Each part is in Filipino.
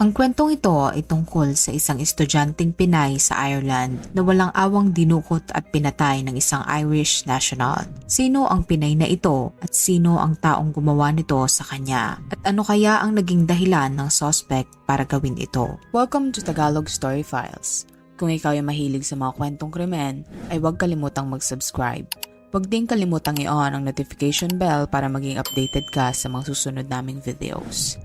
Ang kwentong ito ay tungkol sa isang estudyanteng Pinay sa Ireland na walang awang dinukot at pinatay ng isang Irish national. Sino ang Pinay na ito at sino ang taong gumawa nito sa kanya? At ano kaya ang naging dahilan ng suspect para gawin ito? Welcome to Tagalog Story Files. Kung ikaw ay mahilig sa mga kwentong krimen, ay huwag kalimutang mag-subscribe. Huwag din kalimutang i-on ang notification bell para maging updated ka sa mga susunod naming videos.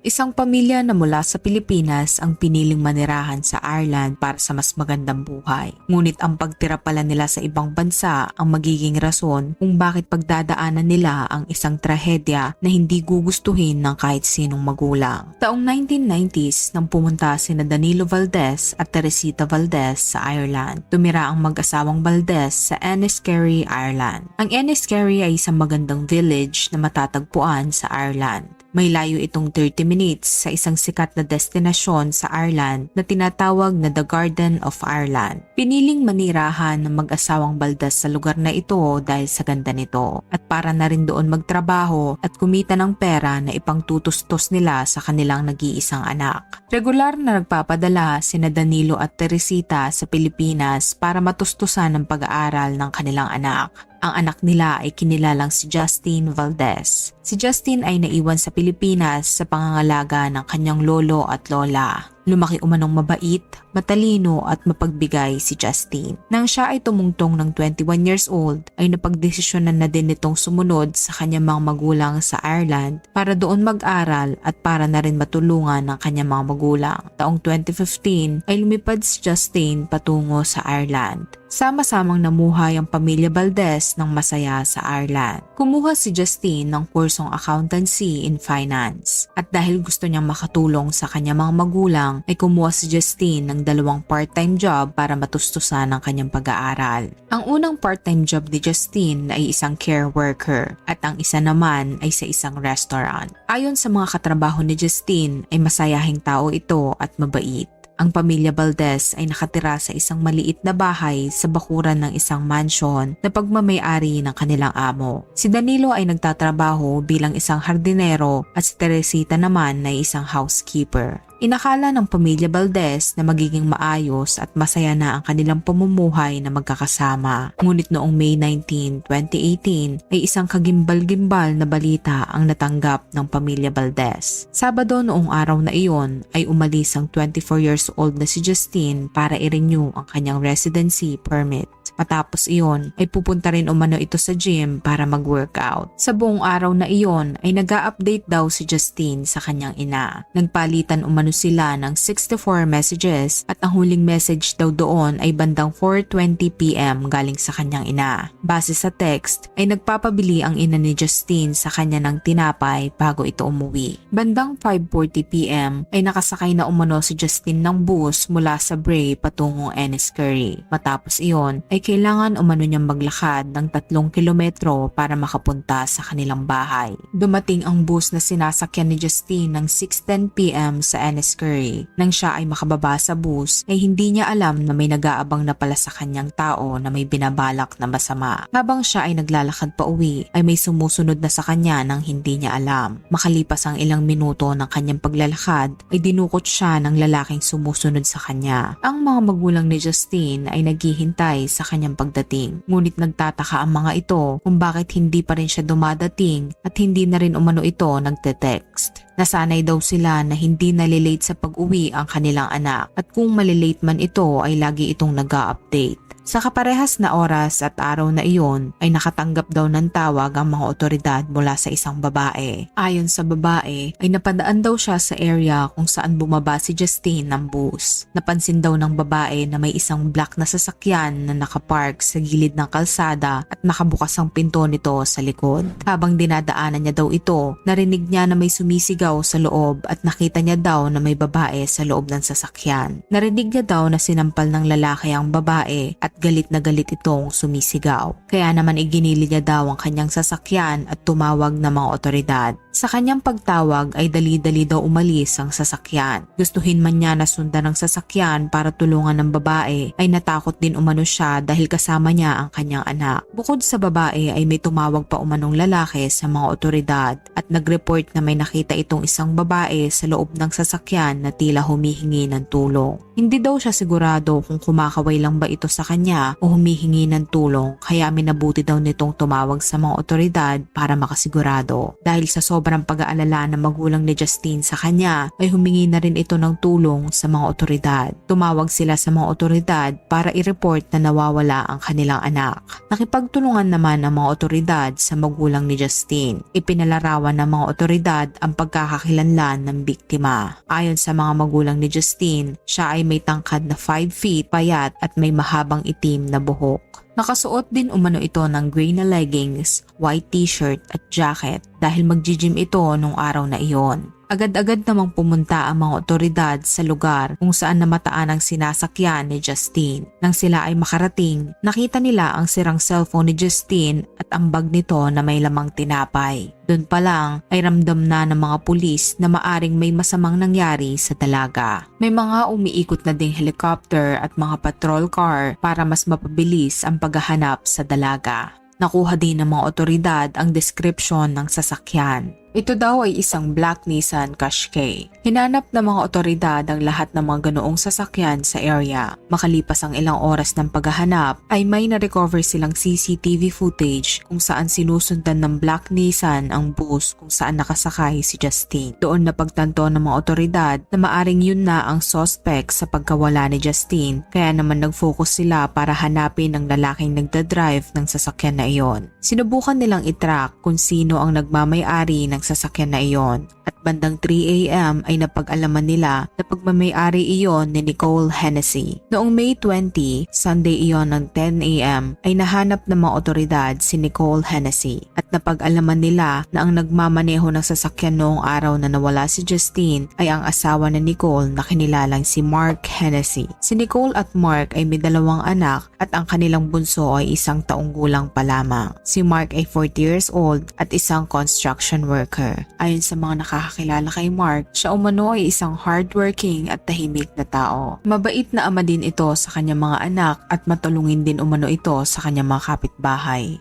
Isang pamilya na mula sa Pilipinas ang piniling manirahan sa Ireland para sa mas magandang buhay. Ngunit ang pagtira pala nila sa ibang bansa ang magiging rason kung bakit pagdadaanan nila ang isang trahedya na hindi gugustuhin ng kahit sinong magulang. Taong 1990s nang pumunta sina Danilo Valdez at Teresita Valdez sa Ireland. Tumira ang mag-asawang Valdez sa Enniskerry, Ireland. Ang Enniskerry ay isang magandang village na matatagpuan sa Ireland. May layo itong 30 minutes sa isang sikat na destinasyon sa Ireland na tinatawag na The Garden of Ireland. Piniling manirahan ng mag-asawang baldas sa lugar na ito dahil sa ganda nito at para na rin doon magtrabaho at kumita ng pera na ipangtutustos nila sa kanilang nag-iisang anak. Regular na nagpapadala sina Danilo at Teresita sa Pilipinas para matustusan ang pag-aaral ng kanilang anak. Ang anak nila ay kinilalang si Justin Valdez. Si Justin ay naiwan sa Pilipinas sa pangangalaga ng kanyang lolo at lola. Lumaki umanong mabait, matalino at mapagbigay si Justin. Nang siya ay tumungtong ng 21 years old, ay napagdesisyonan na din nitong sumunod sa kanyang mga magulang sa Ireland para doon mag-aral at para na rin matulungan ng kanyang mga magulang. Taong 2015 ay lumipad si Justin patungo sa Ireland. Sama-samang namuhay ang pamilya Valdez ng masaya sa Ireland. Kumuha si Justine ng kursong accountancy in finance. At dahil gusto niyang makatulong sa kanyang mga magulang, ay kumuha si Justine ng dalawang part-time job para matustusan ang kanyang pag-aaral. Ang unang part-time job ni Justine ay isang care worker at ang isa naman ay sa isang restaurant. Ayon sa mga katrabaho ni Justine ay masayahing tao ito at mabait. Ang pamilya Valdez ay nakatira sa isang maliit na bahay sa bakuran ng isang mansion na pagmamayari ng kanilang amo. Si Danilo ay nagtatrabaho bilang isang hardinero at si Teresita naman ay isang housekeeper. Inakala ng pamilya Valdez na magiging maayos at masaya na ang kanilang pamumuhay na magkakasama. Ngunit noong May 19, 2018 ay isang kagimbal-gimbal na balita ang natanggap ng pamilya Valdez. Sabado noong araw na iyon ay umalis ang 24 years old na si Justine para i-renew ang kanyang residency permit. Matapos iyon ay pupunta rin umano ito sa gym para mag-workout. Sa buong araw na iyon ay nag update daw si Justine sa kanyang ina. Nagpalitan umano sila ng 64 messages at ang huling message daw doon ay bandang 4.20pm galing sa kanyang ina. Base sa text ay nagpapabili ang ina ni Justine sa kanya ng tinapay bago ito umuwi. Bandang 5.40pm ay nakasakay na umano si Justine ng bus mula sa Bray patungong Enniskerry. Matapos iyon ay kailangan umano niyang maglakad ng tatlong kilometro para makapunta sa kanilang bahay. Dumating ang bus na sinasakyan ni Justine ng 6.10pm sa Enniskerry. Nang siya ay makababa sa bus, ay hindi niya alam na may nag-aabang na pala sa kanyang tao na may binabalak na masama. Habang siya ay naglalakad pa uwi, ay may sumusunod na sa kanya nang hindi niya alam. Makalipas ang ilang minuto ng kanyang paglalakad, ay dinukot siya ng lalaking sumusunod sa kanya. Ang mga magulang ni Justine ay naghihintay sa kanyang pagdating. Ngunit nagtataka ang mga ito kung bakit hindi pa rin siya dumadating at hindi na rin umano ito nagte-text. Nasanay daw sila na hindi nalilate sa pag-uwi ang kanilang anak at kung malilate man ito ay lagi itong nag update Sa kaparehas na oras at araw na iyon ay nakatanggap daw ng tawag ang mga otoridad mula sa isang babae. Ayon sa babae ay napadaan daw siya sa area kung saan bumaba si Justine ng bus. Napansin daw ng babae na may isang black na sasakyan na nakapark sa gilid ng kalsada at nakabukas ang pinto nito sa likod. Habang dinadaanan niya daw ito, narinig niya na may sumisigaw sa loob at nakita niya daw na may babae sa loob ng sasakyan. Narinig niya daw na sinampal ng lalaki ang babae at galit na galit itong sumisigaw. Kaya naman iginili niya daw ang kanyang sasakyan at tumawag ng mga otoridad. Sa kanyang pagtawag ay dali-dali daw umalis ang sasakyan. Gustuhin man niya na sundan ang sasakyan para tulungan ng babae ay natakot din umano siya dahil kasama niya ang kanyang anak. Bukod sa babae ay may tumawag pa umanong lalaki sa mga otoridad at nag-report na may nakita itong isang babae sa loob ng sasakyan na tila humihingi ng tulong. Hindi daw siya sigurado kung kumakaway lang ba ito sa kanya o humihingi ng tulong kaya minabuti daw nitong tumawag sa mga otoridad para makasigurado. Dahil sa sobrang pag-aalala ng magulang ni Justine sa kanya ay humingi na rin ito ng tulong sa mga otoridad. Tumawag sila sa mga otoridad para i-report na nawawala ang kanilang anak. Nakipagtulungan naman ang mga otoridad sa magulang ni Justine. Ipinalarawan ng mga otoridad ang pagkakakilanlan ng biktima. Ayon sa mga magulang ni Justine, siya ay may tangkad na 5 feet, payat at may mahabang itim na buhok. Nakasuot din umano ito ng gray na leggings, white t-shirt at jacket dahil mag-gym ito nung araw na iyon. Agad-agad namang pumunta ang mga otoridad sa lugar kung saan namataan ang sinasakyan ni Justine. Nang sila ay makarating, nakita nila ang sirang cellphone ni Justine at ang bag nito na may lamang tinapay. Doon pa lang ay ramdam na ng mga pulis na maaring may masamang nangyari sa dalaga. May mga umiikot na ding helicopter at mga patrol car para mas mapabilis ang paghahanap sa dalaga. Nakuha din ng mga otoridad ang description ng sasakyan. Ito daw ay isang black Nissan Qashqai. Hinanap ng mga otoridad ang lahat ng mga ganoong sasakyan sa area. Makalipas ang ilang oras ng paghahanap ay may na-recover silang CCTV footage kung saan sinusundan ng black Nissan ang bus kung saan nakasakay si Justine. Doon napagtanto ng mga otoridad na maaring yun na ang suspect sa pagkawala ni Justine kaya naman nag-focus sila para hanapin ang lalaking nagdadrive ng sasakyan na iyon. Sinubukan nilang itrack kung sino ang nagmamay-ari ng sasakyan na iyon at bandang 3 a.m. ay napag-alaman nila na pagmamay-ari iyon ni Nicole Hennessy. Noong May 20, Sunday iyon ng 10 a.m. ay nahanap ng mga otoridad si Nicole Hennessy at napag-alaman nila na ang nagmamaneho ng sasakyan noong araw na nawala si Justine ay ang asawa ni Nicole na kinilalang si Mark Hennessy. Si Nicole at Mark ay may dalawang anak at ang kanilang bunso ay isang taong gulang pa lamang. Si Mark ay 40 years old at isang construction worker. Ayon sa mga nakakakilala kay Mark, siya umano ay isang hardworking at tahimik na tao. Mabait na ama din ito sa kanyang mga anak at matulungin din umano ito sa kanyang mga kapitbahay.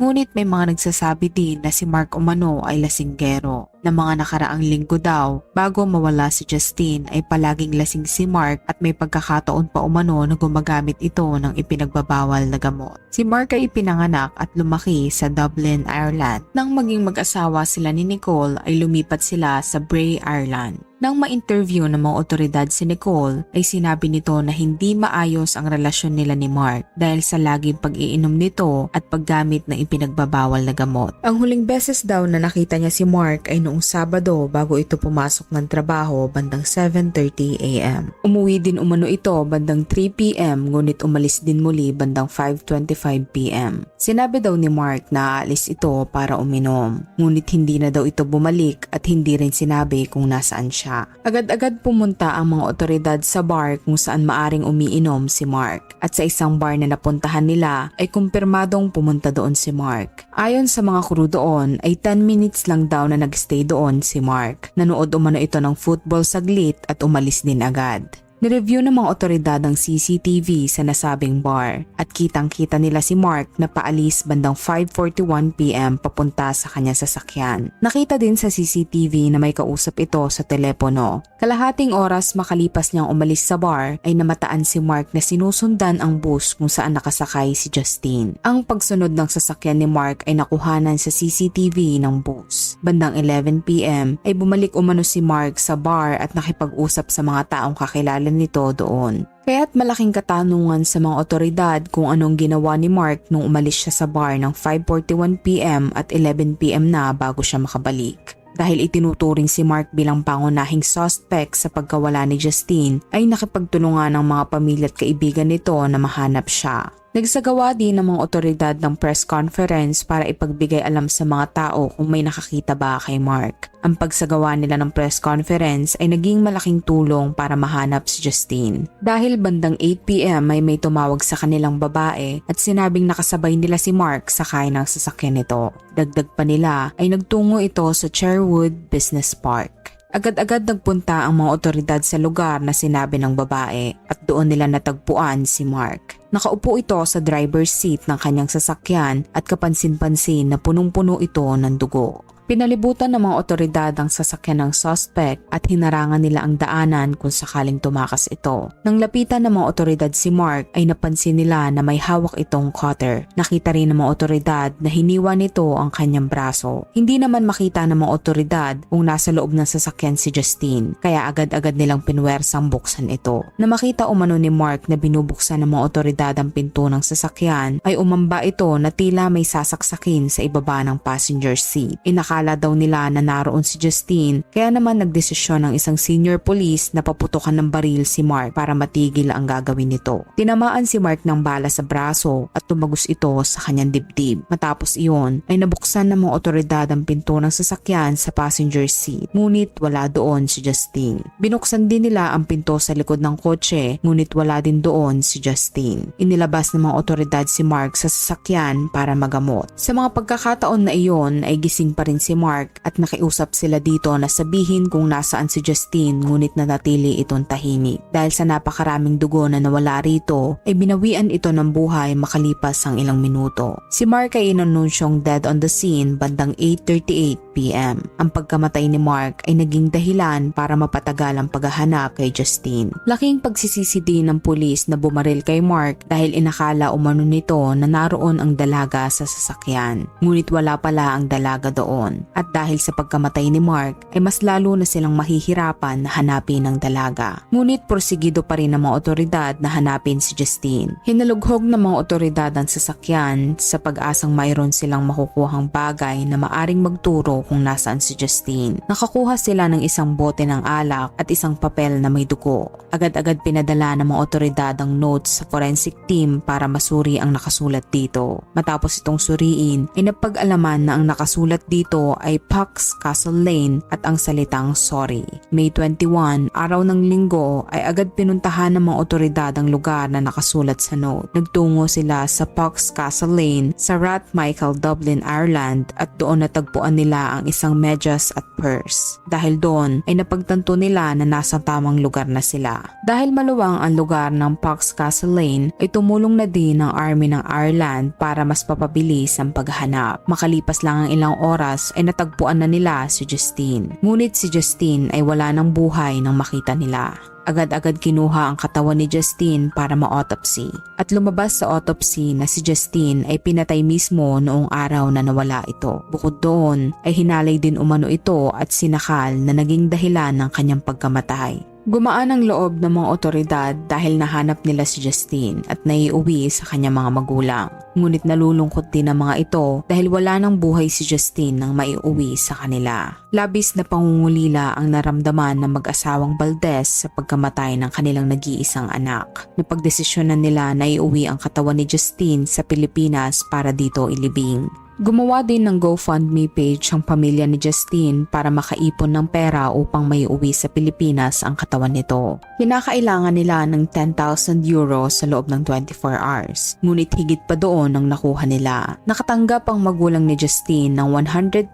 Ngunit may mga nagsasabi din na si Mark Umano ay lasinggero na mga nakaraang linggo daw bago mawala si Justine ay palaging lasing si Mark at may pagkakataon pa umano na gumagamit ito ng ipinagbabawal na gamot. Si Mark ay ipinanganak at lumaki sa Dublin, Ireland. Nang maging mag-asawa sila ni Nicole ay lumipat sila sa Bray, Ireland. Nang ma-interview ng mga otoridad si Nicole ay sinabi nito na hindi maayos ang relasyon nila ni Mark dahil sa laging pag-iinom nito at paggamit ng ipinagbabawal na gamot. Ang huling beses daw na nakita niya si Mark ay noong Sabado bago ito pumasok ng trabaho bandang 7.30 a.m. Umuwi din umano ito bandang 3 p.m. ngunit umalis din muli bandang 5.25 p.m. Sinabi daw ni Mark na aalis ito para uminom ngunit hindi na daw ito bumalik at hindi rin sinabi kung nasaan siya. Agad-agad pumunta ang mga otoridad sa bar kung saan maaring umiinom si Mark at sa isang bar na napuntahan nila ay kumpirmadong pumunta doon si Mark. Ayon sa mga crew doon ay 10 minutes lang daw na nagstay doon si Mark. Nanood umano ito ng football saglit at umalis din agad. Nireview ng mga otoridad ang CCTV sa nasabing bar at kitang-kita nila si Mark na paalis bandang 5.41pm papunta sa kanyang sasakyan. Nakita din sa CCTV na may kausap ito sa telepono. Kalahating oras makalipas niyang umalis sa bar ay namataan si Mark na sinusundan ang bus kung saan nakasakay si Justine. Ang pagsunod ng sasakyan ni Mark ay nakuhanan sa CCTV ng bus. Bandang 11pm ay bumalik umano si Mark sa bar at nakipag-usap sa mga taong kakilala nito doon. Kaya't malaking katanungan sa mga otoridad kung anong ginawa ni Mark nung umalis siya sa bar ng 5.41pm at 11pm na bago siya makabalik. Dahil itinuturing si Mark bilang pangunahing suspect sa pagkawala ni Justine ay nakipagtulungan ng mga pamilya at kaibigan nito na mahanap siya. Nagsagawa din ng mga otoridad ng press conference para ipagbigay alam sa mga tao kung may nakakita ba kay Mark. Ang pagsagawa nila ng press conference ay naging malaking tulong para mahanap si Justine. Dahil bandang 8pm ay may tumawag sa kanilang babae at sinabing nakasabay nila si Mark sa kain ng sasakyan nito. Dagdag pa nila ay nagtungo ito sa Cherwood Business Park. Agad-agad nagpunta ang mga otoridad sa lugar na sinabi ng babae at doon nila natagpuan si Mark. Nakaupo ito sa driver's seat ng kanyang sasakyan at kapansin-pansin na punong-puno ito ng dugo. Pinalibutan ng mga otoridad ang sasakyan ng suspect at hinarangan nila ang daanan kung sakaling tumakas ito. Nang lapitan ng mga otoridad si Mark ay napansin nila na may hawak itong cutter. Nakita rin ng mga otoridad na hiniwa nito ang kanyang braso. Hindi naman makita ng mga otoridad kung nasa loob ng sasakyan si Justine kaya agad-agad nilang pinwersang buksan ito. Na makita umano ni Mark na binubuksan ng mga otoridad ang pinto ng sasakyan ay umamba ito na tila may sasaksakin sa ibaba ng passenger seat. Inakala daw nila na naroon si Justine kaya naman nagdesisyon ng isang senior police na paputukan ng baril si Mark para matigil ang gagawin nito. Tinamaan si Mark ng bala sa braso at tumagos ito sa kanyang dibdib. Matapos iyon ay nabuksan ng mga otoridad ang pinto ng sasakyan sa passenger seat ngunit wala doon si Justine. Binuksan din nila ang pinto sa likod ng kotse ngunit wala din doon si Justine. Inilabas ng mga otoridad si Mark sa sasakyan para magamot. Sa mga pagkakataon na iyon ay gising pa rin si Mark at nakiusap sila dito na sabihin kung nasaan si Justine ngunit nanatili itong tahimik. Dahil sa napakaraming dugo na nawala rito ay binawian ito ng buhay makalipas ang ilang minuto. Si Mark ay inanunsyong dead on the scene bandang 8.38pm. Ang pagkamatay ni Mark ay naging dahilan para mapatagal ang paghahanap kay Justine. Laking pagsisisi din ng pulis na bumaril kay Mark dahil inakala umano nito na naroon ang dalaga sa sasakyan. Ngunit wala pala ang dalaga doon. At dahil sa pagkamatay ni Mark ay mas lalo na silang mahihirapan na hanapin ang dalaga. Ngunit porsigido pa rin ng mga otoridad na hanapin si Justine. Hinalughog ng mga otoridad ang sasakyan sa pag-asang mayroon silang makukuhang bagay na maaring magturo kung nasaan si Justine. Nakakuha sila ng isang bote ng alak at isang papel na may dugo. Agad-agad pinadala ng mga otoridad ang notes sa forensic team para masuri ang nakasulat dito. Matapos itong suriin ay napag-alaman na ang nakasulat dito ay Pax Castle Lane at ang salitang sorry. May 21, araw ng linggo ay agad pinuntahan ng mga otoridad ang lugar na nakasulat sa note. Nagtungo sila sa Pax Castle Lane sa Rat Michael, Dublin, Ireland at doon natagpuan nila ang isang medyas at purse. Dahil doon ay napagtanto nila na nasa tamang lugar na sila. Dahil maluwang ang lugar ng Pax Castle Lane ay tumulong na din ang Army ng Ireland para mas papabilis ang paghahanap. Makalipas lang ang ilang oras ay natagpuan na nila si Justine. Ngunit si Justine ay wala ng buhay nang makita nila. Agad-agad kinuha ang katawan ni Justine para ma-autopsy. At lumabas sa autopsy na si Justine ay pinatay mismo noong araw na nawala ito. Bukod doon ay hinalay din umano ito at sinakal na naging dahilan ng kanyang pagkamatay. Gumaan ang loob ng mga otoridad dahil nahanap nila si Justine at naiuwi sa kanyang mga magulang. Ngunit nalulungkot din ang mga ito dahil wala ng buhay si Justine nang maiuwi sa kanila. Labis na pangungulila ang naramdaman ng mag-asawang Valdez sa pagkamatay ng kanilang nag-iisang anak. Napagdesisyonan nila na iuwi ang katawan ni Justine sa Pilipinas para dito ilibing. Gumawa din ng GoFundMe page ang pamilya ni Justine para makaipon ng pera upang may uwi sa Pilipinas ang katawan nito. Kinakailangan nila ng 10,000 euro sa loob ng 24 hours, ngunit higit pa doon ang nakuha nila. Nakatanggap ang magulang ni Justine ng 110,000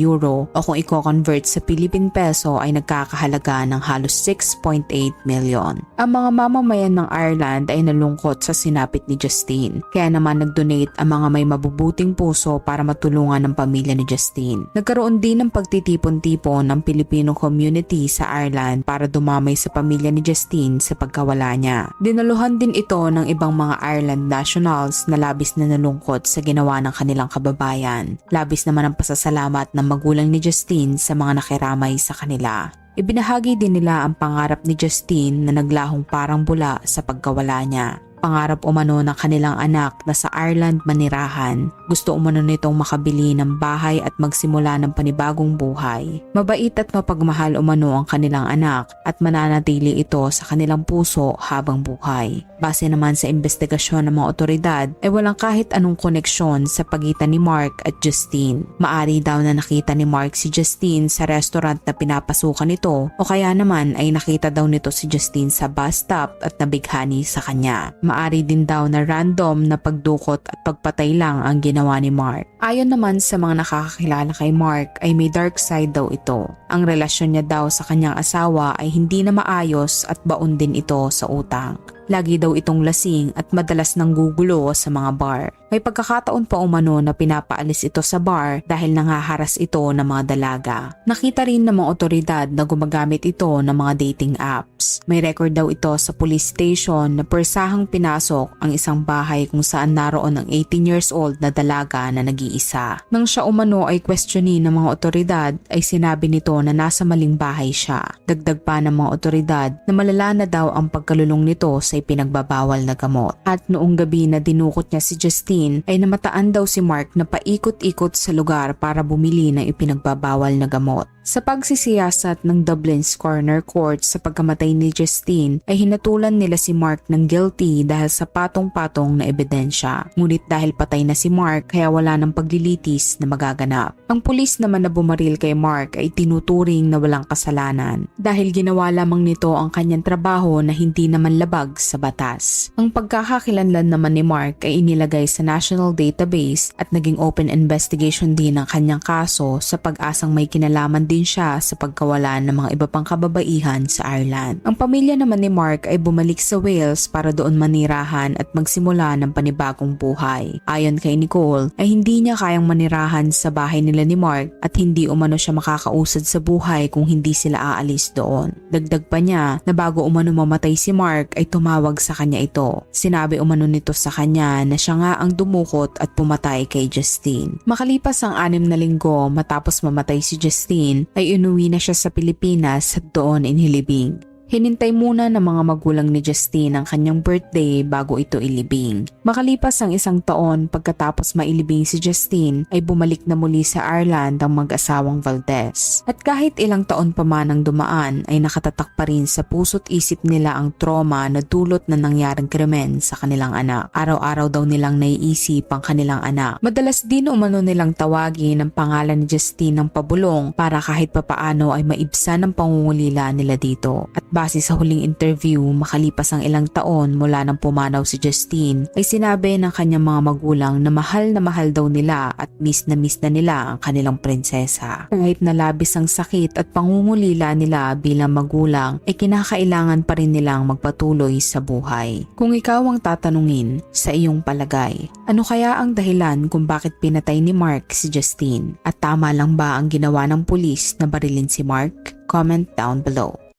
euro o kung i-convert sa Philippine peso ay nagkakahalaga ng halos 6.8 million. Ang mga mamamayan ng Ireland ay nalungkot sa sinapit ni Justine, kaya naman nag-donate ang mga may mabubuting puso puso para matulungan ng pamilya ni Justine. Nagkaroon din ng pagtitipon-tipon ng Filipino community sa Ireland para dumamay sa pamilya ni Justine sa pagkawala niya. Dinaluhan din ito ng ibang mga Ireland nationals na labis na nalungkot sa ginawa ng kanilang kababayan. Labis naman ang pasasalamat ng magulang ni Justine sa mga nakiramay sa kanila. Ibinahagi din nila ang pangarap ni Justine na naglahong parang bula sa pagkawala niya. Pangarap umano ng kanilang anak na sa Ireland manirahan. Gusto umano nitong makabili ng bahay at magsimula ng panibagong buhay. Mabait at mapagmahal umano ang kanilang anak at mananatili ito sa kanilang puso habang buhay. Base naman sa investigasyon ng mga otoridad ay walang kahit anong koneksyon sa pagitan ni Mark at Justine. Maari daw na nakita ni Mark si Justine sa restaurant na pinapasukan nito o kaya naman ay nakita daw nito si Justine sa bus stop at nabighani sa kanya. Maari din daw na random na pagdukot at pagpatay lang ang ginawa ni Mark. Ayon naman sa mga nakakakilala kay Mark ay may dark side daw ito. Ang relasyon niya daw sa kanyang asawa ay hindi na maayos at baon din ito sa utang. Lagi daw itong lasing at madalas nang gugulo sa mga bar. May pagkakataon pa umano na pinapaalis ito sa bar dahil nangaharas ito ng mga dalaga. Nakita rin ng mga otoridad na gumagamit ito ng mga dating apps. May record daw ito sa police station na persahang pinasok ang isang bahay kung saan naroon ang 18 years old na dalaga na nag-iisa. Nang siya umano ay questionin ng mga otoridad ay sinabi nito na nasa maling bahay siya. Dagdag pa ng mga otoridad na malala na daw ang pagkalulong nito sa ipinagbabawal na gamot. At noong gabi na dinukot niya si Justine ay namataan daw si Mark na paikot-ikot sa lugar para bumili ng ipinagbabawal na gamot. Sa pagsisiyasat ng Dublin's Corner Court sa pagkamatay ni Justine ay hinatulan nila si Mark ng guilty dahil sa patong-patong na ebidensya. Ngunit dahil patay na si Mark kaya wala ng paglilitis na magaganap. Ang pulis naman na bumaril kay Mark ay tinuturing na walang kasalanan dahil ginawa lamang nito ang kanyang trabaho na hindi naman labag sa batas. Ang pagkakakilanlan naman ni Mark ay inilagay sa national database at naging open investigation din ang kanyang kaso sa pag-asang may kinalaman din siya sa pagkawala ng mga iba pang kababaihan sa Ireland. Ang pamilya naman ni Mark ay bumalik sa Wales para doon manirahan at magsimula ng panibagong buhay. Ayon kay Nicole ay hindi niya kayang manirahan sa bahay nila ni Mark at hindi umano siya makakausad sa buhay kung hindi sila aalis doon. Dagdag pa niya na bago umano mamatay si Mark ay tumawag sa kanya ito. Sinabi umano nito sa kanya na siya nga ang dumukot at pumatay kay Justine. Makalipas ang anim na linggo matapos mamatay si Justine ay inuwi na siya sa Pilipinas at doon inhilibing. Hinintay muna ng mga magulang ni Justine ang kanyang birthday bago ito ilibing. Makalipas ang isang taon pagkatapos mailibing si Justine ay bumalik na muli sa Ireland ang mag-asawang Valdez. At kahit ilang taon pa man ang dumaan ay nakatatak pa rin sa puso't isip nila ang trauma na dulot na nangyaring krimen sa kanilang anak. Araw-araw daw nilang naiisip ang kanilang anak. Madalas din umano nilang tawagin ang pangalan ni Justine ng pabulong para kahit papaano ay maibsan ang pangungulila nila dito. At base sa huling interview makalipas ang ilang taon mula nang pumanaw si Justine ay sinabi ng kanyang mga magulang na mahal na mahal daw nila at miss na miss na nila ang kanilang prinsesa. Kahit na labis ang sakit at pangungulila nila bilang magulang ay kinakailangan pa rin nilang magpatuloy sa buhay. Kung ikaw ang tatanungin sa iyong palagay, ano kaya ang dahilan kung bakit pinatay ni Mark si Justine? At tama lang ba ang ginawa ng pulis na barilin si Mark? Comment down below.